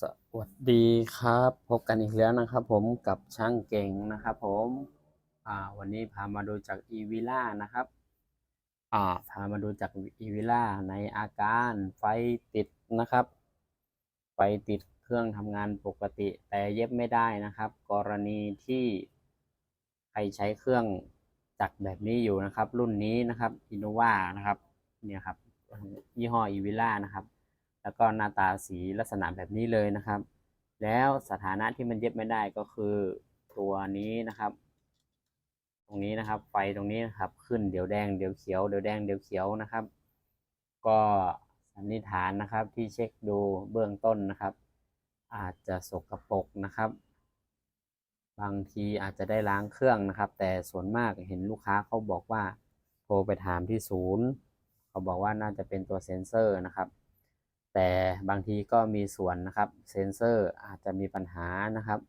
สวัสดีครับ พบกันอีกแล้วนะครับ ผมกับช่างเก่งนะครับ ผมอ่าวันนี้พามาดูจากอีวิล่านะครับอ่าพามาดูจากอีวิล่าในอาการไฟติดนะครับ ไฟติดเครื่องทำงานปกติ แต่เย็บไม่ได้นะครับ กรณีที่ใครใช้เครื่องจักรแบบนี้อยู่นะครับ รุ่นนี้นะครับอินโนวานะครับเนี่ยครับยี่ห้ออีวิล่านะครับ แล้วก็หน้าตาสีลักษณะแบบนี้เลยนะครับ แล้วสถานะที่มันเย็บไม่ได้ก็คือตัวนี้นะครับ ตรงนี้นะครับไฟตรงนี้นะครับขึ้นเดี๋ยวแดงเดี๋ยวเขียวเดี๋ยวแดงเดี๋ยวเขียวนะครับ ก็สันนิษฐานนะครับที่เช็คดูเบื้องต้นนะครับ อาจจะสกปรกนะครับ บางทีอาจจะได้ล้างเครื่องนะครับ แต่ส่วนมากเห็นลูกค้าเขาบอกว่าโทรไปถามที่ศูนย์ เขาบอกว่าน่าจะเป็นตัวเซ็นเซอร์นะครับ แต่บางทีก็มีส่วนนะครับเซนเซอร์อาจจะมีปัญหานะครับ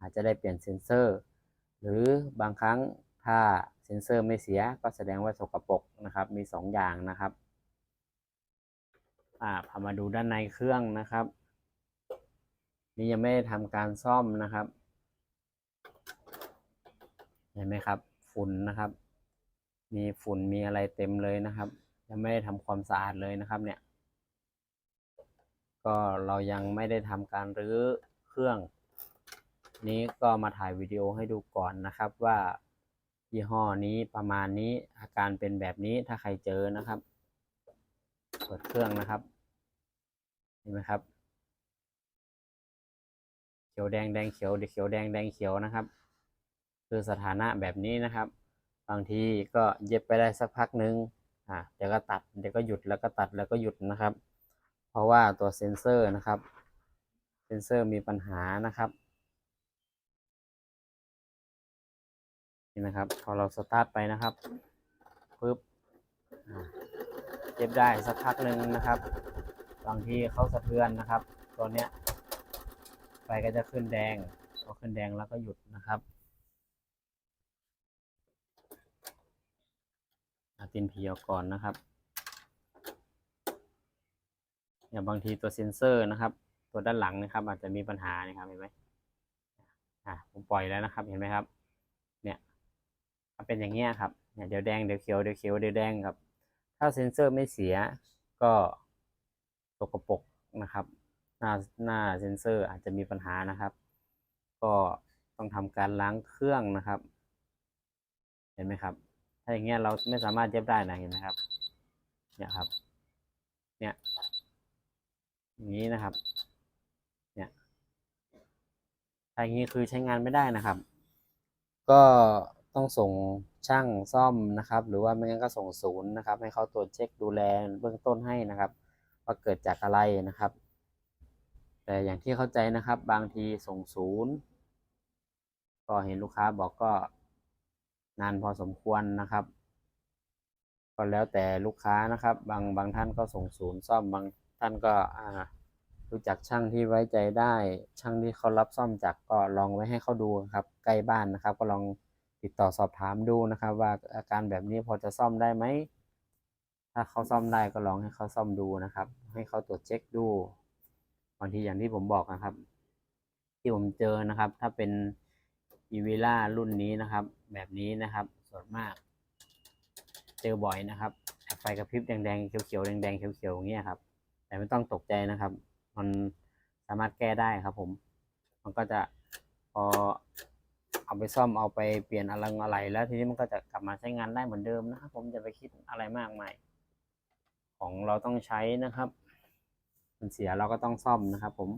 อาจจะได้เปลี่ยนเซนเซอร์ หรือบางครั้งถ้าเซนเซอร์ไม่เสียก็แสดงว่าสกปรกนะครับ มีสองอย่างนะครับอ่าพามาดูด้านในเครื่องนะครับ นี่ยังไม่ได้ทำการซ่อมนะครับเห็นไหมครับ ฝุ่นนะครับ มีฝุ่นมีอะไรเต็มเลยนะครับ ยังไม่ได้ทำความสะอาดเลยนะครับเนี่ย ก็เรายังไม่ได้ทำการรื้อเครื่อง นี้ก็มาถ่ายวิดีโอให้ดูก่อนนะครับว่ายี่ห้อนี้ประมาณนี้อาการเป็นแบบนี้ถ้าใครเจอนะครับ เปิดเครื่องนะครับเห็นไหมครับ เขียวแดงแดงเขียวเขียวแดงแดงเขียวนะครับ คือสถานะแบบนี้นะครับ บางทีก็เย็บไปได้สักพักหนึ่งอ่าเดี๋ยวก็ตัดเดี๋ยวก็หยุดแล้วก็ตัดแล้วก็หยุดนะครับ ราะว่าตัวเซนเซอร์นะครับ เซนเซอร์มีปัญหานะครับ นี่นะครับ พอเราสตาร์ทไปนะครับปึ๊บเย็บได้สักพักหนึ่งนะครับบางทีเขาสะเทือนนะครับ ตัวเนี้ยไฟก็จะขึ้นแดงพอขึ้นแดงแล้วก็หยุดนะครับอาตินพีออกก่อนนะครับ อย่างบางทีตัวเซ็นเซอร์นะครับ ตัวด้านหลังนะครับ อาจจะมีปัญหานะครับเห็นไหมอ่าผมปล่อยแล้วนะครับเห็นไหมครับ เนี่ยเป็นอย่างเงี้ยครับเนี่ยเดี๋ยวแดงเดี๋ยวเขียวเดี๋ยวเขียวเดี๋ยวแดงครับ ถ้าเซ็นเซอร์ไม่เสียก็สกปรกนะครับ หน้าหน้าเซ็นเซอร์อาจจะมีปัญหานะครับ ก็ต้องทำการล้างเครื่องนะครับ เห็นไหมครับ ถ้าอย่างเงี้ยเราไม่สามารถเย็บได้นะเห็นไหมครับ เนี่ยครับ เนี่ย อย่างนี้นะครับ เนี่ยถ้าอย่างนี้คือใช้งานไม่ได้นะครับ ก็ต้องส่งช่างซ่อมนะครับ หรือว่าไม่งั้นก็ส่งศูนย์นะครับ ให้เขาตรวจเช็คดูแลเบื้องต้นให้นะครับ ว่าเกิดจากอะไรนะครับ แต่อย่างที่เข้าใจนะครับ บางทีส่งศูนย์ก็เห็นลูกค้าบอกก็นานพอสมควรนะครับ ก็แล้วแต่ลูกค้านะครับ บางบางท่านก็ส่งศูนย์ซ่อมบาง ท่านก็รู้จักช่างที่ไว้ใจได้ ช่างที่เขารับซ่อมจากก็ลองไว้ให้เขาดูครับ ใกล้บ้านนะครับ ก็ลองติดต่อสอบถามดูนะครับ ว่าอาการแบบนี้พอจะซ่อมได้ไหมถ้าเขาซ่อมได้ก็ลองให้เขาซ่อมดูนะครับ ให้เขาตรวจเช็คดูบางทีอย่างที่ผมบอกนะครับ ที่ผมเจอนะครับ ถ้าเป็นอีวิล่ารุ่นนี้นะครับ แบบนี้นะครับ ส่วนมาก เจอบ่อยนะครับไฟกระพริบแดงๆเขียวๆแดงๆเขียวๆอย่างเงี้ยครับ แต่ไม่ต้องตกใจนะครับ มันสามารถแก้ได้ครับผม มันก็จะพอเอาไปซ่อมเอาไปเปลี่ยนอะไรอะไรแล้วทีนี้มันก็จะกลับมาใช้งานได้เหมือนเดิมนะครับ ผมจะไปคิดอะไรมากมายของเราต้องใช้นะครับ มันเสียเราก็ต้องซ่อมนะครับ ผม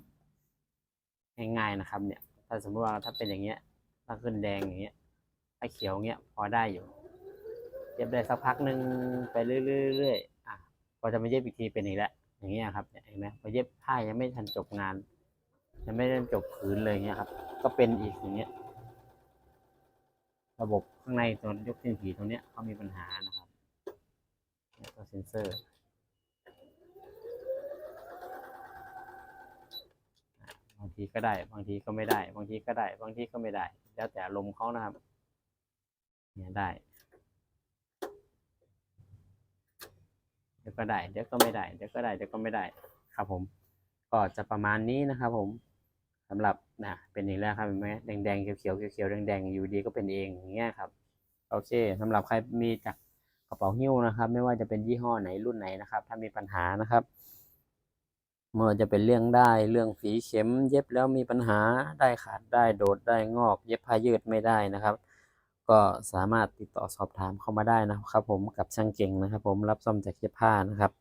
ง่ายๆนะครับ เนี่ย ถ้าสมมติว่าถ้าเป็นอย่างเงี้ย ถ้าขึ้นแดงอย่างเงี้ยถ้าเขียวเงี้ยพอได้อยู่เย็บได้สักพักหนึ่งไปเรื่อยๆอะพอจะมาเย็บอีกทีเป็นอีกแล้ว อย่างเงี้ยครับเห็นไหมพอเย็บผ้ายังไม่ทันจบงาน ยังไม่ทันจบผืนเลยเงี้ยครับ ก็เป็นอีกอย่างเงี้ย ระบบข้างในตัวยกเส้นผีตรงเนี้ยเขามีปัญหานะครับนี่ยตัวเซนเซอร์บางทีก็ได้ บางทีก็ไม่ได้ บางทีก็ได้ บางทีก็ไม่ได้ แล้วแต่อารมเขานะครับ เนี่ยได้ เดี๋ยวก็ได้เดี๋ยวก็ไม่ได้เดี๋ยวก็ได้เดี๋ยวก็ไม่ได้ครับผม ก็จะประมาณนี้นะครับ ผมสำหรับนะเป็นอย่างแรกครับเห็นไหมแดงๆเขียวๆเขียวๆแดงๆอยู่ดีก็เป็นเองอย่างเงี้ยครับโอเคสำหรับใครมีจากกระเป๋าหิ้วนะครับ ไม่ว่าจะเป็นยี่ห้อไหนรุ่นไหนนะครับ ถ้ามีปัญหานะครับไม่ว่าจะเป็นเรื่องได้เรื่องฝีเข็ม เย็บแล้วมีปัญหาได้ขาดได้โดดได้งอก เย็บผ้ายืดไม่ได้นะครับ ก็สามารถติดต่อสอบถามเข้ามาได้นะครับ ผมกับช่างเก่งนะครับ ผมรับซ่อมจากเย็บผ้านะครับ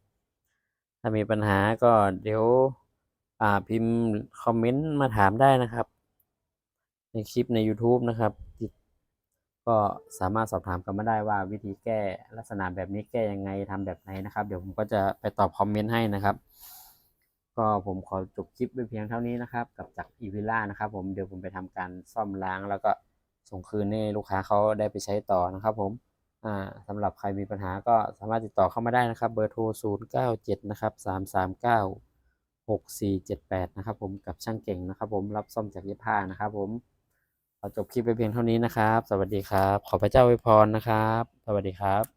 ถ้ามีปัญหาก็เดี๋ยวอ่าพิมพ์คอมเมนต์มาถามได้นะครับ ในคลิปใน YouTube นะครับก็สามารถสอบถามกันมาได้ว่าวิธีแก้ลักษณะแบบนี้แก้ยังไงทำแบบไหนนะครับ เดี๋ยวผมก็จะไปตอบคอมเมนต์ให้นะครับ ก็ผมขอจบคลิปไว้เพียงเท่านี้นะครับ กับจากอีวิล่านะครับ ผมเดี๋ยวผมไปทำการซ่อมล้างแล้วก็ ส่งคืนให้ลูกค้าเขาได้ไปใช้ต่อนะครับผมอ่าสำหรับใครมีปัญหาก็สามารถติดต่อเข้ามาได้นะครับ เบอร์โทร 0 9 7 นะครับ 339 6 4 7 8 นะครับผมกับช่างเก่งนะครับผมรับซ่อมจากเย็บผ้านะครับผมขอจบคลิปไปเพียงเท่านี้นะครับ สวัสดีครับ ขอพระเจ้าอวยพรนะครับ สวัสดีครับ